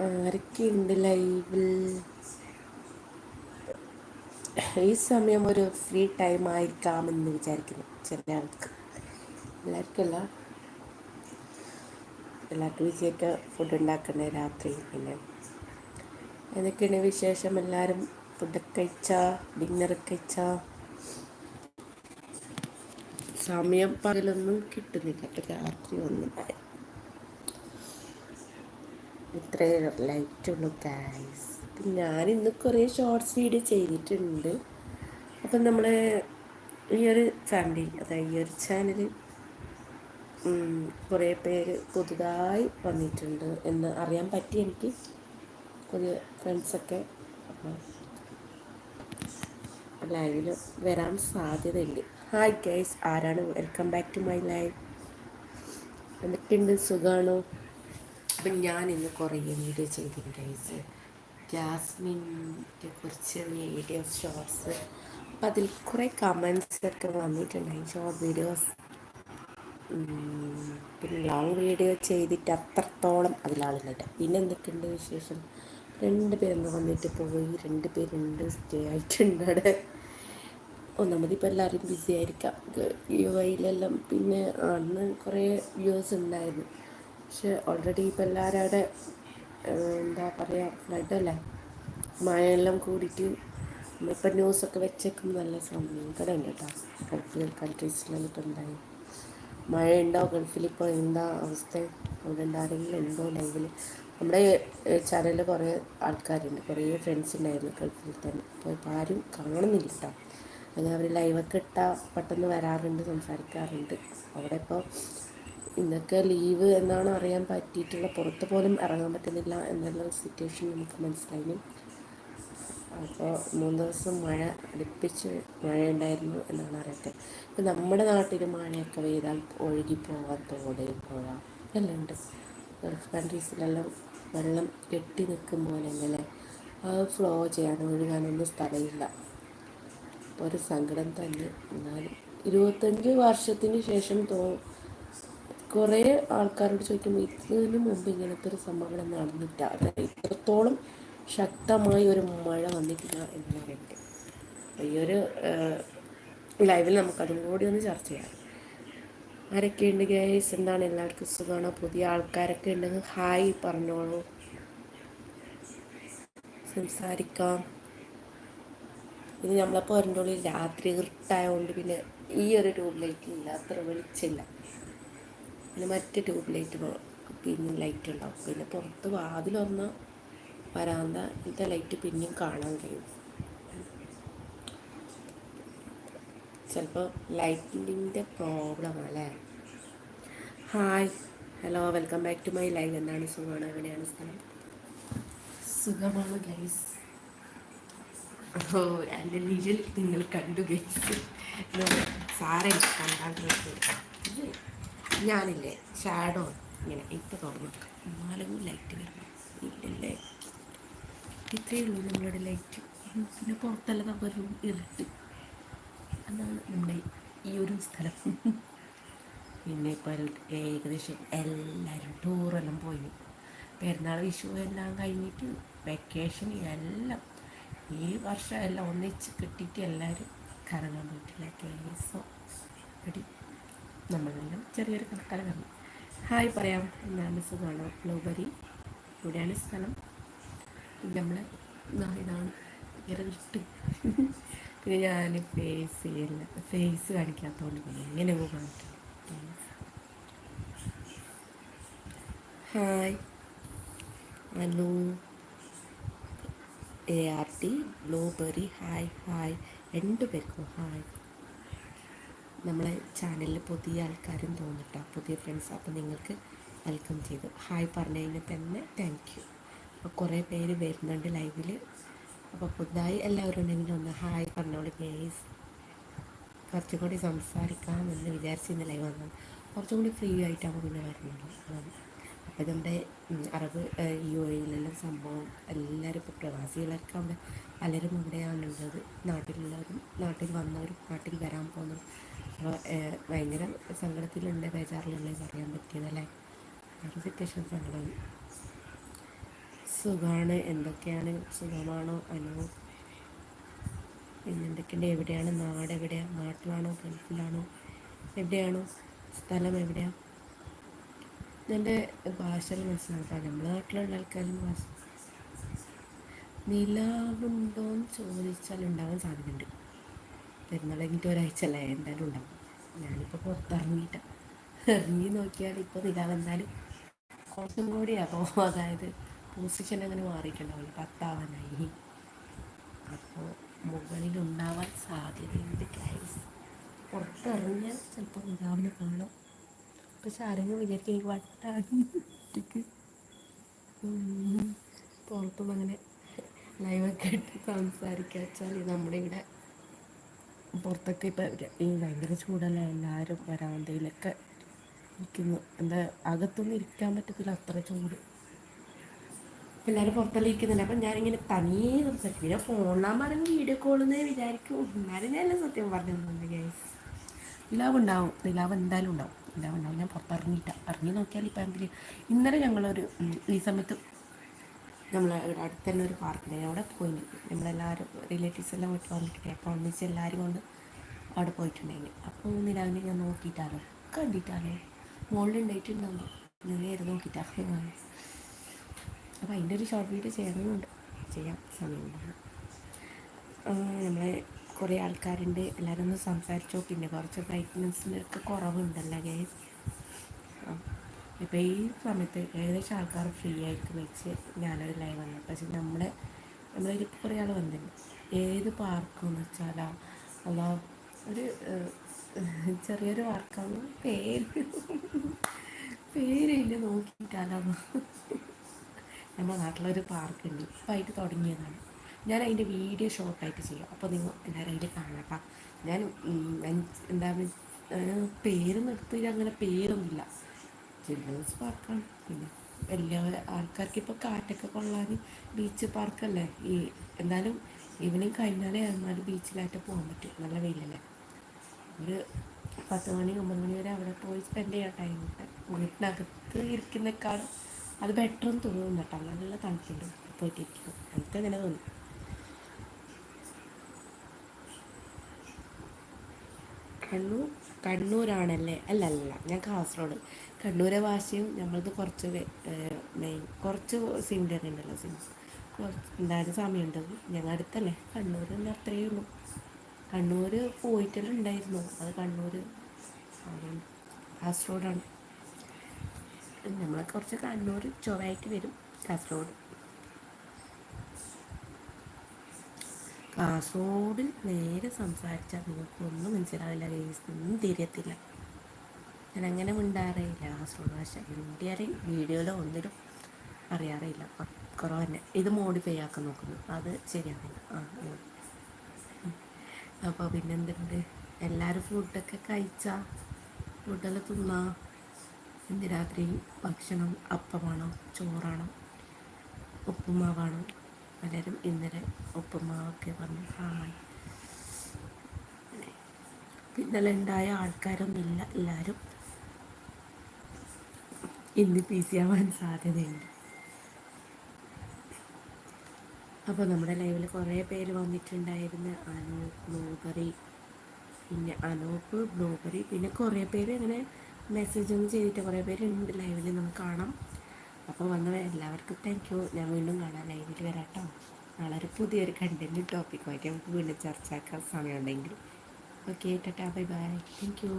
ആരൊക്കെയുണ്ട് ലൈവിൽ? ഈ സമയം ഒരു ഫ്രീ ടൈം ആയിരിക്കാമെന്ന് വിചാരിക്കുന്നു ചില ആൾക്ക്. എല്ലാവർക്കും അല്ല എല്ലാവർക്കും വിജയൊക്കെ ഫുഡ് ഉണ്ടാക്കണേ രാത്രി? പിന്നെ എന്തൊക്കെയാണ് വിശേഷം? എല്ലാവരും ഫുഡൊക്കെ കഴിച്ചാ? ഡിന്നർ കഴിച്ച? സമയം പകലൊന്നും കിട്ടുന്നില്ല. രാത്രി ഒന്നും ഇത്രേ ലൈറ്റുള്ളൂ ഗായ്സ് ഞാൻ ഇന്ന് കുറേ ഷോർട്സ് വീഡിയോ ചെയ്തിട്ടുണ്ട്. അപ്പം നമ്മൾ ഈ ഒരു ഫാമിലി അതായത് ഈ ഒരു ചാനൽ കുറേ പേര് പുതുതായി വന്നിട്ടുണ്ട് എന്ന് അറിയാൻ പറ്റി എനിക്ക്. പുതിയ ഫ്രണ്ട്സൊക്കെ അപ്പോൾ ലൈവിൽ വരാൻ സാധ്യതയുണ്ട്. ഹായ് ഗൈസ് ആരാണ്? Welcome back to my live എന്തൊക്കെയുണ്ട്? സുഖമാണോ അപ്പം ഞാൻ ഇന്ന് കുറേ വീഡിയോ ചെയ്തിട്ടുണ്ട് ഗൈസ് ജാസ്മിന്റെ കുറിച്ച് വീഡിയോ ഷോർട്സ് അപ്പം അതിൽ കുറേ കമൻസ് ഒക്കെ വന്നിട്ടുണ്ടായി ഷോർട്ട് വീഡിയോസ് പിന്നെ ലോങ് വീഡിയോ ചെയ്തിട്ട് അത്രത്തോളം അതിലാളുന്നില്ല പിന്നെ എന്തൊക്കെയുണ്ട് വിശേഷം? രണ്ട് പേരൊന്ന് വന്നിട്ട് പോയി. രണ്ട് പേരുണ്ട് സ്റ്റേ ആയിട്ടുണ്ട് അവിടെ. ഒന്നാമത് ഇപ്പോൾ എല്ലാവരും ബിസി ആയിരിക്കാം. യു ഐയിലെല്ലാം പിന്നെ അന്ന് കുറേ വ്യൂസ് ഉണ്ടായിരുന്നു. പക്ഷെ ഓൾറെഡി ഇപ്പം എല്ലാവരും അവിടെ എന്താ പറയുക ഫ്ലഡല്ലേ മഴയെല്ലാം കൂടിയിട്ട് ഇപ്പം ന്യൂസൊക്കെ വെച്ചേക്കുമ്പോൾ നല്ല സങ്കടം കേട്ടോ. ഗൾഫിൽ കൺട്രീസിലെല്ലാം ഇപ്പം ഉണ്ടായി മഴ ഉണ്ടോ ഗൾഫിൽ ഇപ്പോൾ എന്താ അവസ്ഥ? അവിടെ ഉണ്ടാരെങ്കിലും ഉണ്ടോ ലൈവിൽ നമ്മുടെ ചാനലിൽ കുറേ ആൾക്കാരുണ്ട്. കുറേ ഫ്രണ്ട്സ് ഉണ്ടായിരുന്നു ഗൾഫിൽ തന്നെ. അപ്പോൾ ഇപ്പോൾ ആരും കാണുന്നില്ല കേട്ടോ. അങ്ങനെ അവർ ലൈവൊക്കെ ഇട്ടാൽ പെട്ടെന്ന് വരാറുണ്ട് സംസാരിക്കാറുണ്ട്. അവിടെ ഇപ്പോൾ ഇന്നൊക്കെ ലീവ് എന്നാണ് അറിയാൻ പറ്റിയിട്ടുള്ള പുറത്ത് പോലും ഇറങ്ങാൻ പറ്റുന്നില്ല എന്നുള്ള സിറ്റുവേഷൻ നമുക്ക് മനസ്സിലായി അപ്പോൾ മൂന്ന് ദിവസം മഴ അടുപ്പിച്ച് മഴ ഉണ്ടായിരുന്നു എന്നാണ് അറിയത്തെ ഇപ്പം നമ്മുടെ നാട്ടിൽ മഴയൊക്കെ പെയ്താൽ ഒഴുകി പോകാൻ തോട് പോകാം എല്ലാം ഉണ്ട്. ഗൾഫ് കൺട്രീസിലെല്ലാം വെള്ളം കെട്ടി നിൽക്കും പോലെ അങ്ങനെ അത് ഫ്ലോ ചെയ്യാനോ ഒഴുകാനൊന്നും സ്ഥലമില്ല. ഒരു സങ്കടം തന്നെ. എന്നാലും ഇരുപത്തഞ്ച് വർഷത്തിന് ശേഷം തോ കുറേ ആൾക്കാരോട് ചോദിക്കുമ്പോൾ ഇതിന് മുമ്പ് ഇങ്ങനത്തെ ഒരു സംഭവം അതായത് ഇത്രത്തോളം ശക്തമായ ഒരു മഴ വന്നിട്ടില്ല എന്ന് പറയുന്നത് ഈ ഒരു ലൈവിൽ നമുക്ക് അതും കൂടി ഒന്ന് ചർച്ച ചെയ്യാം. ആരൊക്കെയുണ്ട് ഗേസ് എന്താണ് എല്ലാവർക്കും സുഖമാണോ? പുതിയ ആൾക്കാരൊക്കെ ഉണ്ടെങ്കിൽ ഹായ് പറഞ്ഞോളൂ. സംസാരിക്കാം. ഇത് നമ്മളപ്പോൾ പറഞ്ഞോളൂ രാത്രി ഇരുട്ടായതുകൊണ്ട് പിന്നെ ഈ ഒരു ട്യൂബ് ലൈറ്റ് ഇല്ല അത്ര വെളിച്ചില്ല പിന്നെ മറ്റേ ട്യൂബ് ലൈറ്റ് പിന്നെ ലൈറ്റ് ഉണ്ടാവും. പിന്നെ പുറത്ത് വാതിൽ വന്ന വരാന്ത ഇന്നത്തെ ലൈറ്റ് പിന്നെയും കാണാൻ കഴിയും. ചിലപ്പോൾ ലൈറ്റിന്റെ പ്രോബ്ലം അല്ലേ hi hello welcome back to my live എന്താണ് സുഖമാണ്? എവിടെയാണ് സ്ഥലം? സുഖമാണ് ഗൈസ് ഓ എന്റെ നിഴൽ നിങ്ങൾ കണ്ടു ഗൈസ് സാറെ ഞാനില്ലേ ഷാഡോ ഇങ്ങനെ ഇപ്പം തുറന്നു എന്നാലും ലൈറ്റ് വരണം. ഇല്ലല്ലേ. ഇത്രയേ ഉള്ളൂ നമ്മളുടെ ലൈറ്റ് പിന്നെ പുറത്തല്ല ഒരു ഇരുട്ട്. അതാണ് നമ്മുടെ ഈ ഒരു സ്ഥലം. പിന്നെ ഇപ്പോൾ ഏകദേശം എല്ലാവരും ടൂറെല്ലാം പോയി. പെരുന്നാൾ വിഷു എല്ലാം കഴിഞ്ഞിട്ട് വെക്കേഷൻ എല്ലാം. ഈ വർഷം എല്ലാം ഒന്നിച്ച് കിട്ടിയിട്ട് എല്ലാവരും കറങ്ങാൻ പറ്റില്ല കേസോ അടി നമ്മളെല്ലാം ചെറിയൊരു കണക്കാലം. ഹായ് പറയാം. ഞാൻ മിസ് കാണോ ബ്ലൂബെറി. ഇവിടെയാണ് സ്ഥലം. നമ്മൾ ഇതാണ് ഇഷ്ടം. പിന്നെ ഞാൻ ഫേസ് ചെയ്യില്ല ഫേസ് കാണിക്കാത്തതുകൊണ്ട് പിന്നെ എങ്ങനെ പോകാൻ hi. Hello A R T blueberry. Hi hi. രണ്ടു പേർക്കും ഹായ്. നമ്മളെ ചാനലിൽ പുതിയ ആൾക്കാരും തോന്നിട്ടോ? പുതിയ ഫ്രണ്ട്സ് അപ്പോൾ നിങ്ങൾക്ക് വെൽക്കം ചെയ്തു. ഹായ് പറഞ്ഞതിന് തന്നെ താങ്ക് യു അപ്പോൾ കുറേ പേര് വരുന്നുണ്ട് ലൈവിൽ അപ്പോൾ പുതുതായി എല്ലാവരും ഉണ്ടെങ്കിലും ഒന്ന് ഹായ് പറഞ്ഞോളൂ ഗേസ് കുറച്ചും കൂടി സംസാരിക്കാം എന്ന് വിചാരിച്ചിരുന്ന ലൈവ് വന്നത്. കുറച്ചും കൂടി ഫ്രീ ആയിട്ടാണ് പിന്നെ വരുന്നത് അപ്പോൾ നമ്മുടെ അറബ് യു എയിലെല്ലാം സംഭവം എല്ലാവരും ഇപ്പോൾ പ്രവാസികളൊക്കെ അവിടെ പലരും ഇവിടെയാണുള്ളത്. നാട്ടിലുള്ളവരും നാട്ടിൽ വന്നവരും നാട്ടിൽ വരാൻ പോകുന്നവരും. അപ്പോൾ ഭയങ്കര സങ്കടത്തിലുണ്ട് ബേജാറിലുള്ളത് പറയാൻ പറ്റിയതല്ലേ? ഒരു സിറ്റുവേഷൻ സങ്കടം സുഖമാണ് എന്തൊക്കെയാണ്? സുഖമാണോ? അനുഭവം പിന്നെന്തൊക്കെയുണ്ട് എവിടെയാണ്? നാട് എവിടെയാണ് നാട്ടിലാണോ? ഗൾഫിലാണോ? എവിടെയാണോ? സ്ഥലം എവിടെയാണ് എന്റെ ഭാഷകൾ മനസ്സിലാക്കാം. നമ്മുടെ നാട്ടിലുള്ള ആൾക്കാരും ഭാഷ നിലാവുണ്ടോയെന്ന് ചോദിച്ചാൽ ഉണ്ടാവാൻ സാധ്യതയുണ്ട്. പെരുന്നാൾ കഴിഞ്ഞിട്ട് ഒരാഴ്ച അല്ല എന്തായാലും ഉണ്ടാവും. ഞാനിപ്പോൾ പുറത്തിറങ്ങിയിട്ട. ഇറങ്ങി നോക്കിയാൽ ഇപ്പോൾ നിലാവ് എന്തായാലും കുറച്ചും കൂടി അപ്പോൾ അതായത് പൊസിഷൻ അങ്ങനെ മാറിയിട്ടുണ്ടാവില്ല പത്താവാനായി. അപ്പോൾ മുകളിൽ ഉണ്ടാവാൻ സാധ്യതയുണ്ട് ഗൈസ് പുറത്തിറങ്ങിയാൽ ചിലപ്പോൾ നിലാവിനെ കാണാം. പക്ഷെ ആരെങ്കിലും വിചാരിക്കും എനിക്ക് വട്ടാണ്. പുറത്തും അങ്ങനെ ലൈവൊക്കെ ഇട്ട് സംസാരിക്കുക വെച്ചാൽ നമ്മുടെ ഇവിടെ പുറത്തൊക്കെ ഇപ്പം ഈ ഭയങ്കര ചൂടല്ല എല്ലാവരും വരാന്തയിലൊക്കെ ഇരിക്കുന്നു. എന്താ അകത്തൊന്നും ഇരിക്കാൻ പറ്റത്തില്ല അത്ര ചൂട്. എല്ലാവരും പുറത്തെല്ലാം ഇരിക്കുന്നില്ല അപ്പം ഞാനിങ്ങനെ തനിയെ സംസാരിക്കും. പിന്നെ ഫോണിലാൻ പറഞ്ഞ് വീഡിയോ കോളെന്നേ വിചാരിക്കും. എന്നാലും ഞാനെല്ലാം സത്യം പറഞ്ഞു ഗൈസ് നിലാവ് ഉണ്ടാവും. നിലാവ് എന്തായാലും ഉണ്ടാവും. നിലാവ് ഉണ്ടാവും ഞാൻ പുറത്തിറങ്ങിയിട്ട ഇറങ്ങി നോക്കിയാൽ ഇപ്പം എന്തെങ്കിലും ഇന്നലെ ഞങ്ങളൊരു ഈ സമയത്ത് നമ്മൾ ഇവിടെ അടുത്ത് തന്നെ ഒരു പാർക്കുണ്ട് അവിടെ പോയി നമ്മളെല്ലാവരും റിലേറ്റീവ്സ് എല്ലാം വീട്ടിൽ വന്നിട്ടുണ്ട് അപ്പോൾ ഒന്നിച്ച് എല്ലാവരും കൊണ്ട് അവിടെ പോയിട്ടുണ്ടെങ്കിൽ അപ്പോൾ നിലാവിനെ ഞാൻ നോക്കിയിട്ടാലോ കണ്ടിട്ടാലോ ഞാൻ നേരെ നോക്കിയിട്ടാണ് അപ്പോൾ അതിന്റെ ഒരു ഷോർട്ട് വീഡിയോ ചെയ്യണമെന്നുണ്ട് ചെയ്യാം സമയമുണ്ടാകും നമ്മളെ കുറേ ആൾക്കാരുണ്ട്. എല്ലാവരും ഒന്ന് സംസാരിച്ചോ. പിന്നെ കുറച്ച് ബ്രൈറ്റ്നസ്സിനൊക്കെ കുറവുണ്ടല്ലോ ഗൈസ് ഇപ്പോൾ ഈ സമയത്ത് ഏകദേശം ആൾക്കാർ ഫ്രീ ആയിട്ട് വെച്ച് ഞാനൊരു ലൈവ് വന്നു. പക്ഷെ നമ്മുടെ നമ്മളതിൽ കുറേ ആൾ വന്നിട്ടുണ്ട്. ഏത് പാർക്കെന്ന് വെച്ചാൽ അല്ല ഒരു ചെറിയൊരു പാർക്കാണ് പേര്. പേരില്ല നോക്കിയിട്ടാലോ നമ്മുടെ നാട്ടിലൊരു പാർക്കുണ്ട്. ഇപ്പം ആയിട്ട് തുടങ്ങിയതാണ്. ഞാൻ അതിന്റെ വീഡിയോ ഷോർട്ടായിട്ട് ചെയ്യാം. അപ്പോൾ നിങ്ങൾ എല്ലാവരും അതിൽ കാണാം ഞാൻ എന്താണ് പേര് നിർത്തി അങ്ങനെ പേരൊന്നുമില്ല. ചിൽഡ്രൻസ് പാർക്കാണ് പിന്നെ വലിയ ആൾക്കാർക്ക് ഇപ്പോൾ കാറ്റൊക്കെ കൊള്ളാൻ ബീച്ച് പാർക്കല്ലേ ഈ എന്തായാലും ഈവനിങ് കഴിഞ്ഞാലേ എന്നാൽ ബീച്ചിലായിട്ട് പോകാൻ പറ്റും. നല്ല വെയിലല്ലേ? ഒരു പത്ത് മണി ഒമ്പത് മണി വരെ അവിടെ പോയി സ്പെൻഡ് ചെയ്യാൻ ടൈമുണ്ട് വീട്ടിനകത്ത് ഇരിക്കുന്നേക്കാളും അത് ബെറ്റർ എന്ന് തോന്നുന്നു കേട്ടോ. നല്ല തണുപ്പുണ്ട്. പോയിട്ട് ഇരിക്കുന്നത് എനിക്ക് അങ്ങനെ തോന്നി. കണ്ണൂർ കണ്ണൂരാണല്ലേ? അല്ല അല്ല ഞാൻ കാസർഗോഡ്. കണ്ണൂരെ ഭാഷയും നമ്മളത് കുറച്ച് മെയിൻ കുറച്ച് സിമിലർ ഉണ്ടല്ലോ സിം കുറച്ച് എന്തായാലും സമയമുണ്ട്. ഞങ്ങൾ അടുത്തല്ലേ? കണ്ണൂർ തന്നെ അത്രയേ ഉള്ളൂ. കണ്ണൂർ പോയിട്ടെല്ലാം ഉണ്ടായിരുന്നു അത് കണ്ണൂർ കാസർഗോഡാണ്. നമ്മളെ കുറച്ച് കണ്ണൂർ ചൊവ്വായിട്ട് വരും കാസർഗോഡ്. കാസർഗോഡിൽ നേരെ സംസാരിച്ചാൽ നിങ്ങൾക്കൊന്നും മനസ്സിലാവില്ല കേസ് ഒന്നും തിരിയത്തില്ല. ഞാൻ അങ്ങനെ മിണ്ടാറിയില്ല. കാസർഗോഡ് ഭാഷ ഇന്ത്യയിലെ വീഡിയോയിലോ ഒന്നിലും അറിയാറില്ല കുറവ് തന്നെ ഇത് മോഡിഫൈ ആക്കാൻ നോക്കുന്നു. അത് ശരിയാവില്ല. ആ അപ്പോൾ പിന്നെന്തുണ്ട്? എല്ലാവരും ഫുഡൊക്കെ കഴിച്ചാൽ ഫുഡെല്ലാം തിന്നാ? ഇന്ന് രാത്രി ഭക്ഷണം? അപ്പമാണോ? ചോറാണോ? ഉപ്പുമാവാണോ? പലരും ഇന്നലെ ഉപ്പുമാവൊക്കെ പറഞ്ഞു. ഹായ്. ഇന്നലെ ഉണ്ടായ ആൾക്കാരൊന്നുമില്ല എല്ലാവരും ഇന്ന് പി സി ആവാൻ സാധ്യതയുണ്ട്. അപ്പോൾ നമ്മുടെ ലൈവിൽ കുറേ പേര് വന്നിട്ടുണ്ടായിരുന്നു. അനൂപ് ബ്ലൂബറി. പിന്നെ അനൂപ് ബ്ലൂബറി. പിന്നെ കുറേ പേര് അങ്ങനെ മെസ്സേജ് ഒന്നും ചെയ്തിട്ട് കുറേ പേരുണ്ട് ലൈവിൽ. നമുക്ക് കാണാം. അപ്പോൾ വന്ന എല്ലാവർക്കും താങ്ക് യു ഞാൻ വീണ്ടും കാണാം. ലൈവിൽ വരാം കേട്ടോ നാളെ ഒരു പുതിയൊരു കണ്ടന്റ് ടോപ്പിക്കുമായിട്ട് നമുക്ക് വീണ്ടും ചർച്ചയാക്കാൻ സമയമുണ്ടെങ്കിൽ. Okay tata. Bye bye thank you